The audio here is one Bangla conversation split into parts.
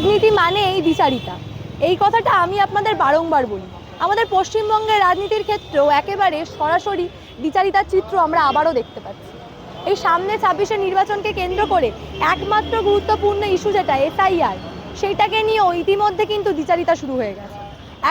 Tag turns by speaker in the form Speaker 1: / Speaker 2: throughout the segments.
Speaker 1: রাজনীতি মানে এই বিচারিতা এই কথাটা আমি আপনাদের বারংবার বলি। আমাদের পশ্চিমবঙ্গের রাজনীতির ক্ষেত্রেও একেবারে সরাসরি বিচারিতার চিত্র আমরা আবারও দেখতে পাচ্ছি। এই সামনে ছাব্বিশে নির্বাচনকে কেন্দ্র করে একমাত্র গুরুত্বপূর্ণ ইস্যু যেটা এসআইআর সেইটাকে নিয়েও ইতিমধ্যে কিন্তু বিচারিতা শুরু হয়ে গেছে।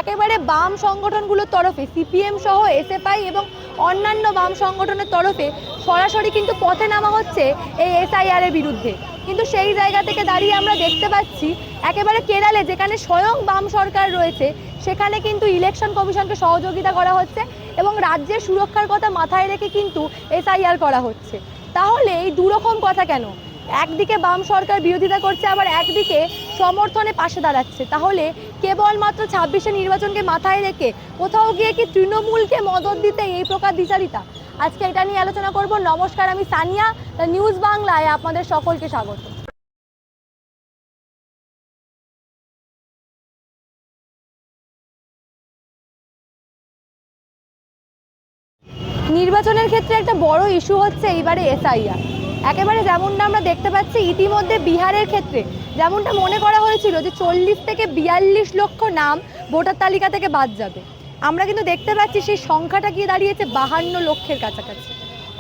Speaker 1: একেবারে বাম সংগঠনগুলোর তরফে, সিপিএম সহ, এসএফআই এবং অন্যান্য বাম সংগঠনের তরফে সরাসরি কিন্তু পথে নামা হচ্ছে এই এসআইআর এর বিরুদ্ধে। কিন্তু সেই জায়গা থেকে দাঁড়িয়ে আমরা দেখতে পাচ্ছি একেবারে কেরালে যেখানে স্বয়ং বাম সরকার রয়েছে, সেখানে কিন্তু ইলেকশন কমিশনকে সহযোগিতা করা হচ্ছে এবং রাজ্যের সুরক্ষার কথা মাথায় রেখে কিন্তু এসআইআর করা হচ্ছে। তাহলে এই দুরকম কথা কেন? একদিকে বাম সরকার বিরোধিতা করছে, আবার একদিকে সমর্থনে পাশে দাঁড়াচ্ছে। তাহলে কেবলমাত্র ছাব্বিশে নির্বাচনকে মাথায় রেখে কোথাও গিয়ে কি তৃণমূলকে মদত দিতে এই প্রকার বিচারিতা? আজকে এটা নিয়ে আলোচনা করব। নমস্কার, আমি সানিয়া নিউজ বাংলায় আপনাদের সকলকে স্বাগত। নির্বাচনের ক্ষেত্রে একটা বড় ইস্যু হচ্ছে এইবারে এসআইআর একেবারে যেমনটা আমরা দেখতে পাচ্ছি, ইতিমধ্যে বিহারের ক্ষেত্রে যেমনটা মনে করা হয়েছিল যে চল্লিশ থেকে বিয়াল্লিশ লক্ষ নাম ভোটার তালিকা থেকে বাদ যাবে। আমরা কিন্তু দেখতে পাচ্ছি সেই সংখ্যাটা গিয়ে দাঁড়িয়েছে বাহান্ন লক্ষের কাছাকাছি।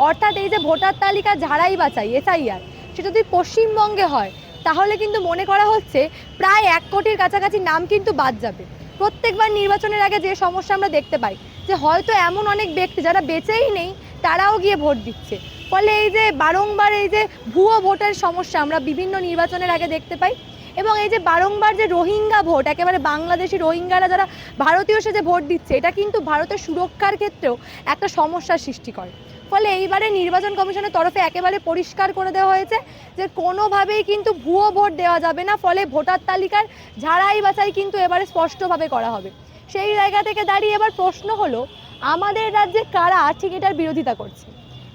Speaker 1: অর্থাৎ এই যে ভোটার তালিকা ঝাড়াই বাছাই এসআইআর, সেটা যদি পশ্চিমবঙ্গে হয়, তাহলে কিন্তু মনে করা হচ্ছে প্রায় এক কোটির কাছাকাছি নাম কিন্তু বাদ যাবে। প্রত্যেকবার নির্বাচনের আগে যে সমস্যা আমরা দেখতে পাই, যে হয়তো এমন অনেক ব্যক্তি যারা বেঁচেই নেই, তারাও গিয়ে ভোট দিচ্ছে। ফলে এই যে বারংবার এই যে ভুয়ো ভোটের সমস্যা আমরা বিভিন্ন নির্বাচনের আগে দেখতে পাই এবং এই যে বারংবার যে রোহিঙ্গা ভোট, একেবারে বাংলাদেশি রোহিঙ্গারা যারা ভারতীয় সে যে ভোট দিচ্ছে, এটা কিন্তু ভারতের সুরক্ষার ক্ষেত্রেও একটা সমস্যার সৃষ্টি করে। ফলে এইবারে নির্বাচন কমিশনের তরফে একেবারে পরিষ্কার করে দেওয়া হয়েছে যে কোনোভাবেই কিন্তু ভুয়ো ভোট দেওয়া যাবে না, ফলে ভোটার তালিকার ঝাড়াই বাছাই কিন্তু এবারে স্পষ্টভাবে করা হবে। সেই জায়গা থেকে দাঁড়িয়ে এবার প্রশ্ন হলো, আমাদের রাজ্যে কারা ঠিক এটার বিরোধিতা করছে?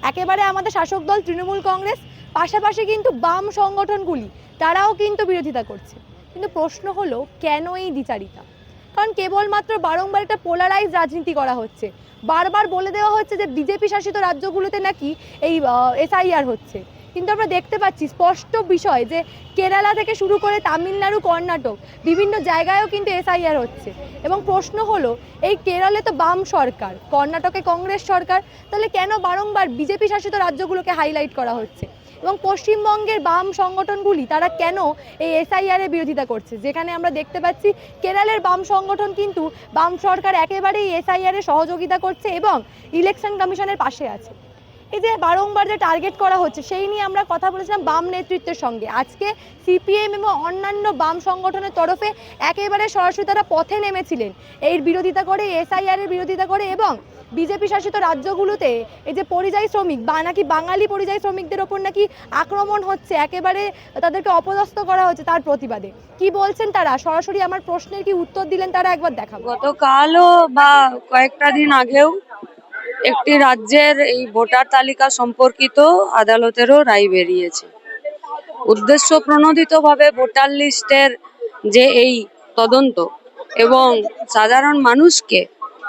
Speaker 1: একেবারে আমাদের শাসক দল, তৃণমূল কংগ্রেস পাশাপাশি কিন্তু বাম সংগঠনগুলি, তারাও কিন্তু বিরোধিতা করছে। কিন্তু প্রশ্ন হলো, কেন এই দ্বিচারিতা? কারণ কেবলমাত্র বারংবার একটা পোলারাইজ রাজনীতি করা হচ্ছে। বারবার বলে দেওয়া হচ্ছে যে বিজেপি শাসিত রাজ্যগুলোতে নাকি এই এসআইআর হচ্ছে। কিন্তু আমরা দেখতে পাচ্ছি স্পষ্ট বিষয় যে, কেরালা থেকে শুরু করে তামিলনাড়ু, কর্ণাটক, বিভিন্ন জায়গায়ও কিন্তু এসআইআর হচ্ছে। এবং প্রশ্ন হলো, এই কেরলে তো বাম সরকার, কর্ণাটকে কংগ্রেস সরকার, তাহলে কেন বারংবার বিজেপি শাসিত রাজ্যগুলোকে হাইলাইট করা হচ্ছে? এবং পশ্চিমবঙ্গের বাম সংগঠনগুলি, তারা কেন এই এসআইআর এর বিরোধিতা করছে? যেখানে আমরা দেখতে পাচ্ছি, কেরালের বাম সংগঠন কিন্তু বাম সরকার একেবারেই এসআইআর সহযোগিতা করছে এবং ইলেকশন কমিশনের পাশে আছে। এই যে বারংবার যে টার্গেট করা হচ্ছে, সেই নিয়ে আমরা কথা বলেছিলাম বাম নেতৃত্বের সঙ্গে। আজকে সিপিএম এবং অন্যান্য বাম সংগঠনের তরফে একেবারে সরাসরি তারা পথে নেমেছিলেন। এর বিরোধিতা করে এসআইআর এর বিরোধিতা করে এবং বিজেপি শাসিত রাজ্যগুলোতে এই যে পরিযায়ী শ্রমিক বা নাকি বাঙালি পরিযায়ী শ্রমিকদের ওপর নাকি আক্রমণ হচ্ছে, একেবারে তাদেরকে অপদস্থ করা হচ্ছে তার প্রতিবাদে। কি বলছেন তারা? সরাসরি আমার প্রশ্নের কি উত্তর দিলেন তারা একবার দেখাবো
Speaker 2: গতকালও বা কয়েকটা দিন আগেও একটি রাজ্যের এই ভোটার তালিকা সম্পর্কিত আদালতেরও রায় বেরিয়েছে। উদ্দেশ্য প্রণোদিতভাবে ভোটার লিস্টের যে এই তদন্ত এবং সাধারণ মানুষকে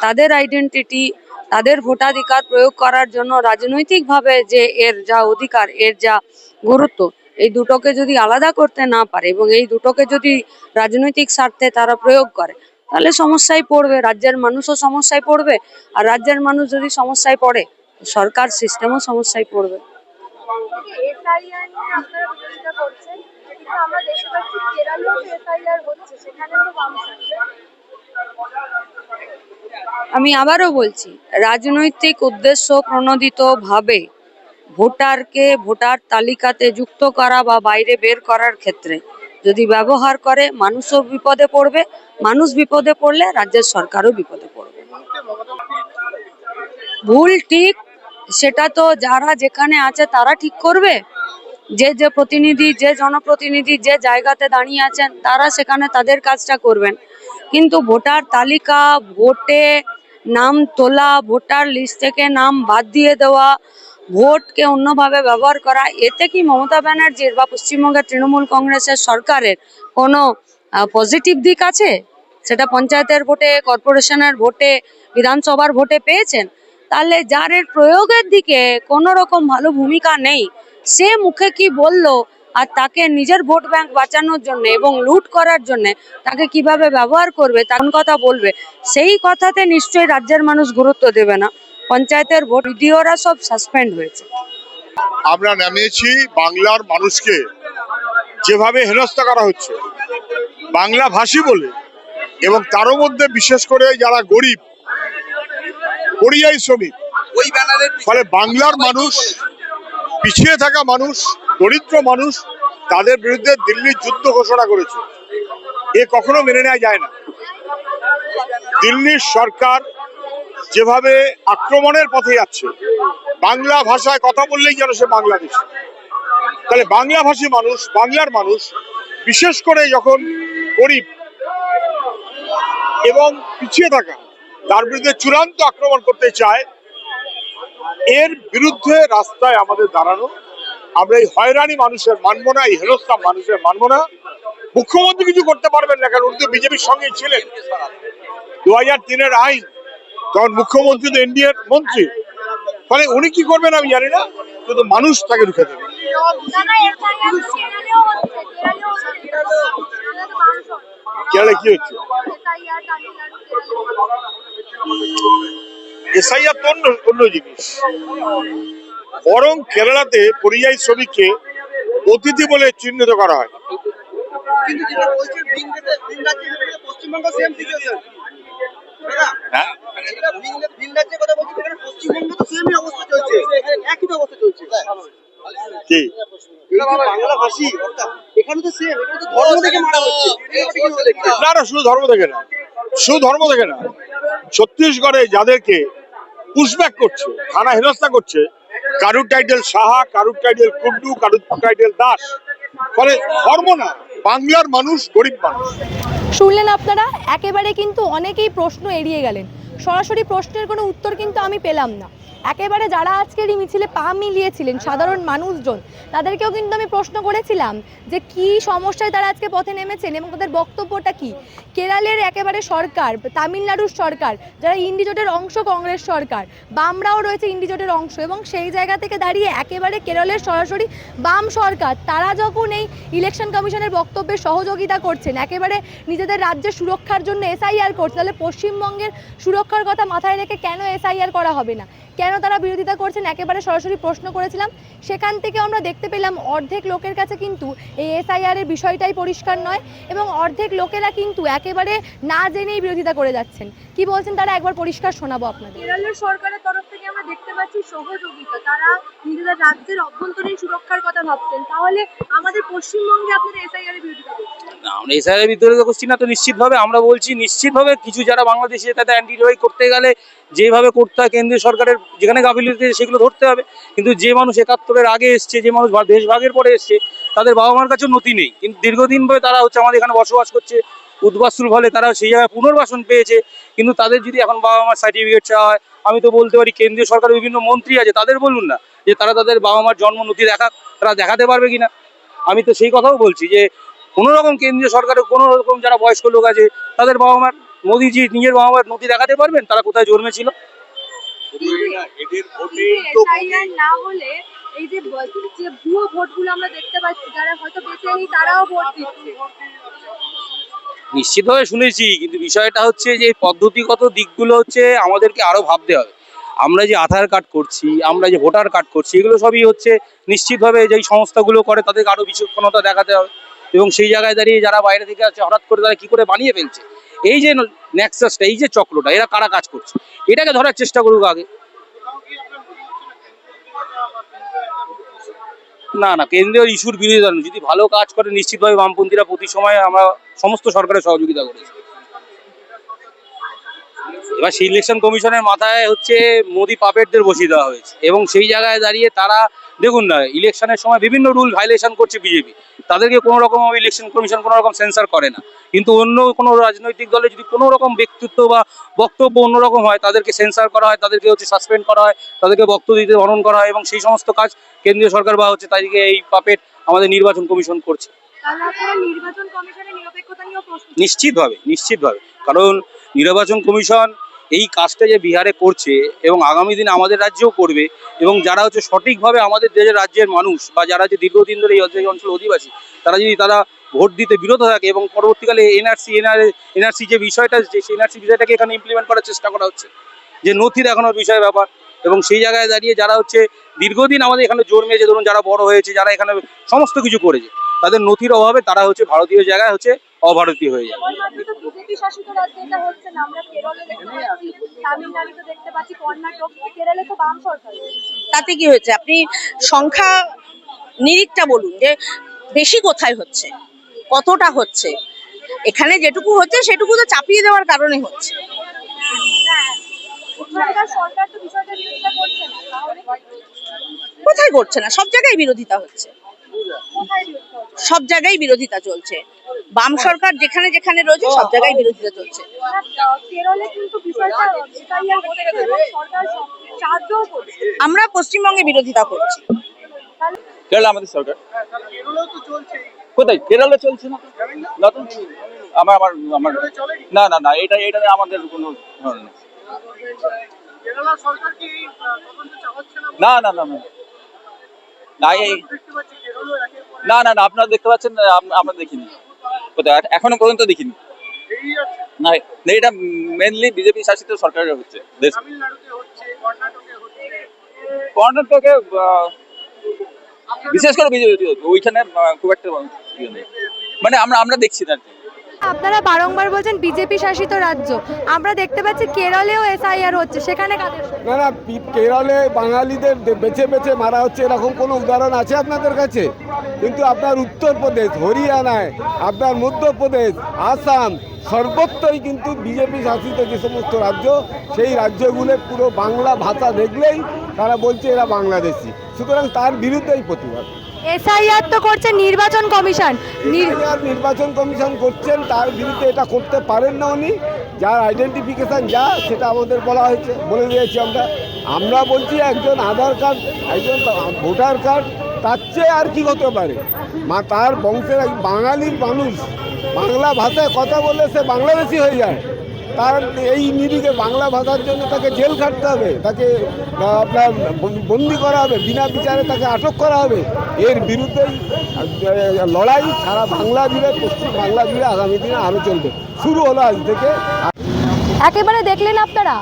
Speaker 2: তাদের আইডেন্টিটি তাদের ভোটাধিকার প্রয়োগ করার জন্য রাজনৈতিকভাবে যে এর যা অধিকার, এর যা গুরুত্ব, এই দুটোকে যদি আলাদা করতে না পারে এবং এই দুটোকে যদি রাজনৈতিক স্বার্থে তারা প্রয়োগ করে, তাহলে সমস্যায় পড়বে, রাজ্যের মানুষও সমস্যায় পড়বে আর রাজ্যের মানুষ যদি সমস্যায় পড়ে, সরকার সিস্টেমও সমস্যায় পড়বে।
Speaker 1: আমরা দেখতে পাচ্ছি কেরালেও এসআইআর হচ্ছে, সেখানে তো
Speaker 2: আমি আবারও বলছি, রাজনৈতিক উদ্দেশ্য প্রণোদিত ভাবে ভোটারকে ভোটার তালিকাতে যুক্ত করা বা বাইরে বের করার ক্ষেত্রে যদি ব্যবহার করে, মানুষও বিপদে পড়বে। মানুষ বিপদে পড়লে রাজ্যের সরকারও বিপদে পড়বে। ভুল ঠিক, সেটা তো যারা যেখানে আছে তারা ঠিক করবে। যে যে প্রতিনিধি, যে জনপ্রতিনিধি যে জায়গাতে দাঁড়িয়ে আছেন, তারা সেখানে তাদের কাজটা করবেন। কিন্তু ভোটার তালিকা, ভোটে নাম তোলা, ভোটার লিস্ট থেকে নাম বাদ দিয়ে দেওয়া, ভোটকে অন্যভাবে ব্যবহার করা, এতে কি মমতা ব্যানার্জির বা পশ্চিমবঙ্গের তৃণমূল কংগ্রেসের সরকারের কোনো পজিটিভ দিক আছে? সেটা পঞ্চায়েতের ভোটে, কর্পোরেশনের ভোটে, বিধানসভার ভোটে পেয়েছেন? তাহলে যার এর প্রয়োগের দিকে কোনো রকম ভালো ভূমিকা নেই। সে মুখে কি বলল? আর তাকে নিজের ভোট ব্যাংক বাঁচানোর জন্য এবং লুট করার জন্য তাকে কীভাবে ব্যবহার করবে তার কথা বলবে সেই কথাতে নিশ্চয়ই রাজ্যের মানুষ গুরুত্ব দেবে না। পঞ্চায়েতের ভোট ভিডিওরা সব সাসপেন্ড হয়েছে।
Speaker 3: আমরা নামিয়েছি বাংলার মানুষকে। যেভাবে হেনস্থা করা হচ্ছে বাংলা ভাষী বলে এবং তারও মধ্যে বিশেষ করে যারা গরিব পরিযায়ী শ্রমিক
Speaker 4: ওই
Speaker 3: ফলে বাংলার মানুষ পিছিয়ে থাকা মানুষ দরিদ্র মানুষ তাদের বিরুদ্ধে দিল্লির যুদ্ধ ঘোষণা করেছে। এ কখনো মেনে নেওয়া যায় না। দিল্লির সরকার যেভাবে আক্রমণের পথে যাচ্ছে, বাংলা ভাষায় কথা বললেই যেন সে বাংলাদেশ। তাহলে বাংলা ভাষী মানুষ, বাংলার মানুষ, বিশেষ করে যখন গরিব এবং পিছিয়ে থাকা, তার বিরুদ্ধে চূড়ান্ত আক্রমণ করতে চায়, এর বিরুদ্ধে রাস্তায় আমাদের দাঁড়ানো আমরা এই হয়রানি মানুষের মানবো না, এই হেনস্থা মানুষের মানবো না। মুখ্যমন্ত্রী কিছু করতে পারবেন না, কারণ উনি তো বিজেপির সঙ্গে ছিলেন। দু হাজার তিনের আইন, তখন মুখ্যমন্ত্রী তো এনডিএর মন্ত্রী। ফলে উনি কি করবেন আমি জানি না কিন্তু মানুষ তাকে রুখে দেবে। কেরালে কি হচ্ছে? এসআইআর তো অন্য অন্য জিনিস। বরং কেরালাতে পরিযায়ী শ্রমিককে অতিথি বলে চিহ্নিত করা হয়।
Speaker 4: কিন্তু যেটা বলছে ভিন দেশে- ভিন রাজ্যে সেটা পশ্চিমবঙ্গ সেম সিচুয়েশন
Speaker 3: হ্যাঁ?
Speaker 4: যেটা ভিন ভিন রাজ্যের কথা বলছি সেখানে পশ্চিমবঙ্গ তো সেমই অবস্থা চলছে। এখানে একই তো অবস্থা চলছে।
Speaker 3: কি?
Speaker 4: এই যে বাংলা ভাষী অর্থাৎ এখানে তো সেম এখানে তো ধর্ম থেকে মারা হচ্ছে। এটা কীভাবে দেখছেন?
Speaker 3: না না শুধু ধর্ম দেখে না। শুধু ধর্ম দেখে না। ছত্তিশগড়ে যাদেরকে পুশব্যাক করছে থানা হেনস্থা করছে কারুর টাইটেল সাহা কারুর টাইটেল কুড্ডু কারুর টাইটেল দাস। ফলে ধর্ম না। বাংলার মানুষ, গরিব মানুষ।
Speaker 1: শুনলেন আপনারা? একেবারে কিন্তু অনেকেই প্রশ্ন এড়িয়ে গেলেন। সরাসরি প্রশ্নের কোনো উত্তর কিন্তু আমি পেলাম না। একেবারে যারা আজকের এই মিছিলে পা মিলিয়েছিলেন সাধারণ মানুষজন, তাদেরকেও কিন্তু আমি প্রশ্ন করেছিলাম যে কি সমস্যায় তারা আজকে পথে নেমেছেন এবং তাদের বক্তব্যটা কি? কেরালের একেবারে সরকার, তামিলনাড়ুর সরকার, যারা ইন্ডিজোটের অংশ, কংগ্রেস সরকার, বামরাও রয়েছে ইন্ডিজোটের অংশ এবং সেই জায়গা থেকে দাঁড়িয়ে একেবারে কেরলের সরাসরি বাম সরকার, তারা যখন এই ইলেকশন কমিশনের বক্তব্যে সহযোগিতা করছেন। একেবারে নিজেদের রাজ্যের সুরক্ষার জন্য এসআইআর করছে। তাহলে পশ্চিমবঙ্গের সুরক্ষার কথা মাথায় রেখে কেন এসআইআর করা হবে না? কেন তারা বিরোধিতা করছেন? একেবারে সরাসরি প্রশ্ন করেছিলাম। সেখান থেকে আমরা দেখতে পেলাম অর্ধেক লোকের কাছে কিন্তু এই এসআইআর এর বিষয়টাই পরিষ্কার নয় এবং অর্ধেক লোকেরা কিন্তু একেবারে না জেনেই বিরোধিতা করে যাচ্ছেন। কি বলছেন তারা? একবার পরিষ্কার শোনাবো আপনাদের।
Speaker 5: কেরলের সরকারের তরফ আমরা দেখতে পাচ্ছি সহযোগিতা। তারা নিজেদের রাজ্যের অভ্যন্তরীণ সুরক্ষার কথা ভাবছেন। তাহলে আমাদের পশ্চিমবঙ্গে আপনারা এসআইআর এর বিরোধিতা
Speaker 6: আমরা এসআইয়ের ভিতরে তো করছি না তো নিশ্চিতভাবে, আমরা বলছি নিশ্চিতভাবে কিছু যারা বাংলাদেশে তাদের অ্যান্টিডোয়াই করতে গেলে যেভাবে করতে হয়, কেন্দ্রীয় সরকারের যেখানে গাফিলতি সেগুলো ধরতে হবে। কিন্তু যে মানুষ একাত্তরের আগে এসছে, যে মানুষ ভা- দেশভাগের পরে এসছে, তাদের বাবা মার কাছে নথি নেই। কিন্তু দীর্ঘদিন ধরে তারা হচ্ছে আমাদের এখানে বসবাস করছে। উদ্বাস্তুর ফলে তারা সেই জায়গায় পুনর্বাসন পেয়েছে। কিন্তু তাদের যদি এখন বাবা মার সার্টিফিকেট চাওয়া হয় আমি তো বলতে পারি কেন্দ্রীয় সরকারের বিভিন্ন মন্ত্রী আছে তাদের বলুন না যে তারা তাদের বাবা মার জন্ম নথি দেখা তারা দেখাতে পারবে কিনা। আমি তো সেই কথাও বলছি যে কোনো রকম কেন্দ্রীয় সরকারের কোনো রকম যারা বয়স্ক লোক আছে তাদের বাবা মার মোদিজি নিজের বাবা মার নথি দেখাতে পারবেন? তারা কোথায় জন্মেছিল?
Speaker 5: না হলে এই যে ব- যে ভুয়ো ভোটগুলো আমরা দেখতে পাচ্ছি যারা হয়তো বেঁচে নেই তারাও ভোট দিচ্ছে।
Speaker 6: নিশ্চিতভাবে শুনেছি, কিন্তু বিষয়টা হচ্ছে যে পদ্ধতিগত দিকগুলো হচ্ছে আমাদেরকে আরও ভাবতে হবে। আমরা যে আধার কার্ড করছি, আমরা যে ভোটার কার্ড করছি, এগুলো সবই হচ্ছে নিশ্চিতভাবে যেই সংস্থাগুলো করে তাদেরকে আরও বিচক্ষণতা দেখাতে হবে এবং সেই জায়গায় দাঁড়িয়ে যারা বাইরে থেকে আছে, হঠাৎ করে তারা কি করে বানিয়ে ফেলছে? এই যে নেক্সাসটা, এই যে চক্রটা, এরা কারা কাজ করছে? এটাকে ধরার চেষ্টা করুক আগে। না না, কেন্দ্রীয় ইস্যুর বিরোধিতা নয়। যদি ভালো কাজ করে নিশ্চিতভাবে বামপন্থীরা প্রতি সময় আমরা সমস্ত সরকারের সহযোগিতা করেছি এবার সেই ইলেকশন কমিশনের মাথায় হচ্ছে মোদি পাপেটদের বসিয়ে দেওয়া হয়েছে এবং সেই জায়গায় দাঁড়িয়ে তারা দেখুন না ইলেকশনের সময় বিভিন্ন রুল ভাইলেশন করছে বিজেপি তাদেরকে কোনো রকম ইলেকশন কমিশন কোনো রকম সেন্সার করে না। কিন্তু অন্য কোনো রাজনৈতিক দলে যদি কোনো রকম ব্যক্তিত্ব বা বক্তব্য অন্যরকম হয় তাদেরকে সেন্সার করা হয় তাদেরকে হচ্ছে সাসপেন্ড করা হয় তাদেরকে বক্তব্য দিতে অনন করা হয় এবং সেই সমস্ত কাজ কেন্দ্রীয় সরকার বা হচ্ছে তাদেরকে এই পাপেট আমাদের নির্বাচন কমিশন করছে। নিশ্চিতভাবে নিশ্চিতভাবে। কারণ নির্বাচন কমিশন এই কাজটা যে বিহারে করছে এবং আগামী দিনে আমাদের রাজ্যেও করবে এবং যারা হচ্ছে সঠিকভাবে আমাদের দেশের রাজ্যের মানুষ বা যারা যে দীর্ঘদিন ধরে এই অঞ্চল- অধিবাসী, তারা যদি তারা ভোট দিতে বিরত থাকে এবং পরবর্তীকালে এনআরসি এনআর এনআরসি যে বিষয়টা যে এনআরসি বিষয়টাকে এখানে ইমপ্লিমেন্ট করার চেষ্টা করা হচ্ছে, যে নথি দেখানোর বিষয় ব্যাপার এবং সেই জায়গায় দাঁড়িয়ে যারা হচ্ছে দীর্ঘদিন আমাদের এখানে জন্মেছে ধরুন যারা বড় হয়েছে, যারা এখানে সমস্ত কিছু করেছে, তাদের নথির অভাবে তারা হচ্ছে ভারতীয় জায়গায় হচ্ছে অভারতীয় হয়ে যায়
Speaker 5: কেবলমাত্র তো বিজেপি শাসিত রাজ্যে এটা হচ্ছে না। আমরা কেরলে দেখতে পাচ্ছি তামিলনাড়ুতে দেখতে পাচ্ছি কর্ণাটক কেরলে তো বাম সরকার
Speaker 7: তাতে কি হয়েছে? আপনি সংখ্যা নিরিখটা বলুন যে বেশি কোথায় হচ্ছে? কতটা হচ্ছে? এখানে যেটুকু হচ্ছে সেটুকু তো চাপিয়ে দেওয়ার কারণে হচ্ছে।
Speaker 5: তাহলে
Speaker 7: কোথায় করছে না? সব জায়গায় বিরোধিতা হচ্ছে? সব জায়গায় বিরোধিতা চলছে। বাম সরকার যেখানে যেখানে রয়েছে সব জায়গায় বিরোধিতা চলছে। আমরা পশ্চিমবঙ্গে বিরোধিতা করছি।
Speaker 8: কেরালা আমাদের সরকার। কোথায়? কেরালা চলছে না না আমার আমার আমার না না না এটা এটা আমাদের কোনো না না না না। না না না আপনারা দেখতে পাচ্ছেন আমরা দেখিনি। এখনও পর্যন্ত দেখিনি। না এটা মেনলি বিজেপি শাসিত সরকারের হচ্ছে। কর্ণাটকে বিশেষ করে বিজেপি ওইখানে খুব একটা ইয়ে মানে আমরা আমরা দেখছি না আর কি।
Speaker 1: আপনারা বারংবার বলছেন বিজেপি শাসিত রাজ্য। আমরা দেখতে পাচ্ছি কেরলেও এসআইআর হচ্ছে। সেখানে
Speaker 9: না না কেরলে বাঙালিদের বেছে বেছে মারা হচ্ছে এরকম কোনো উদাহরণ আছে আপনাদের কাছে? কিন্তু আপনার উত্তরপ্রদেশ, হরিয়ানায়, আপনার মধ্যপ্রদেশ, আসাম, সর্বত্রই কিন্তু বিজেপি শাসিত যে সমস্ত রাজ্য, সেই রাজ্যগুলো পুরো বাংলা ভাষা দেখলেই তারা বলছে এরা বাংলাদেশি। সুতরাং তার বিরুদ্ধেই প্রতিবাদ।
Speaker 1: এসআইআর তো করছে নির্বাচন কমিশন।
Speaker 9: নির্বাচন কমিশন করছেন, তার বিরুদ্ধে এটা করতে পারেন না উনি। যার আইডেন্টিফিকেশন যা, সেটা আমাদের বলা হয়েছে, বলে দিয়েছি আমরা। আমরা বলছি একজন আধার কার্ড, একজন ভোটার কার্ড, তার চেয়ে আর কি হতে পারে? মা, তার বংশের এক বাঙালির মানুষ, বাংলা ভাষায় কথা বললে সে বাংলাদেশি হয়ে যায়। তার এই নিরিখে বাংলা ভাষার জন্য তাকে জেল খাটতে হবে, তাকে আপনার বন্দি করা হবে, বিনা বিচারে তাকে আটক করা হবে। এর বিরুদ্ধেই লড়াই, সারা বাংলা জুড়ে, পশ্চিম বাংলা জুড়ে আগামী দিনে আরও চলবে। শুরু হলো আজ থেকে।
Speaker 1: একেবারে দেখলেন আপনারা?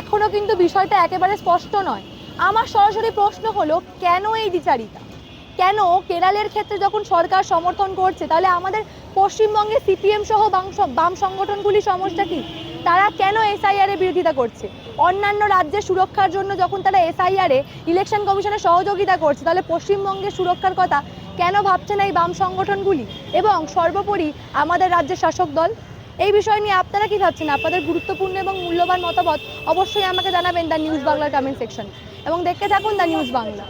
Speaker 1: এখনও কিন্তু বিষয়টা একেবারে স্পষ্ট নয়। আমার সরাসরি প্রশ্ন হলো, কেন এই দ্বিচারিতা কেন কেরালের ক্ষেত্রে যখন সরকার সমর্থন করছে, তাহলে আমাদের পশ্চিমবঙ্গে সিপিএম সহ বাম সংগঠনগুলি সমস্যা কি? তারা কেন এসআইআর এর বিরোধিতা করছে? অন্যান্য রাজ্যের সুরক্ষার জন্য যখন তারা এসআইআর এ ইলেকশন কমিশনের সহযোগিতা করছে, তাহলে পশ্চিমবঙ্গের সুরক্ষার কথা কেন ভাবছে না এই বাম সংগঠনগুলি? এবং সর্বোপরি আমাদের রাজ্যের শাসক দল? এই বিষয় নিয়ে আপনারা কি ভাবছেন? আপনাদের গুরুত্বপূর্ণ এবং মূল্যবান মতামত অবশ্যই আমাকে জানাবেন দ্য নিউজ বাংলার কমেন্ট সেকশন এবং দেখতে থাকুন দ্য নিউজ বাংলা।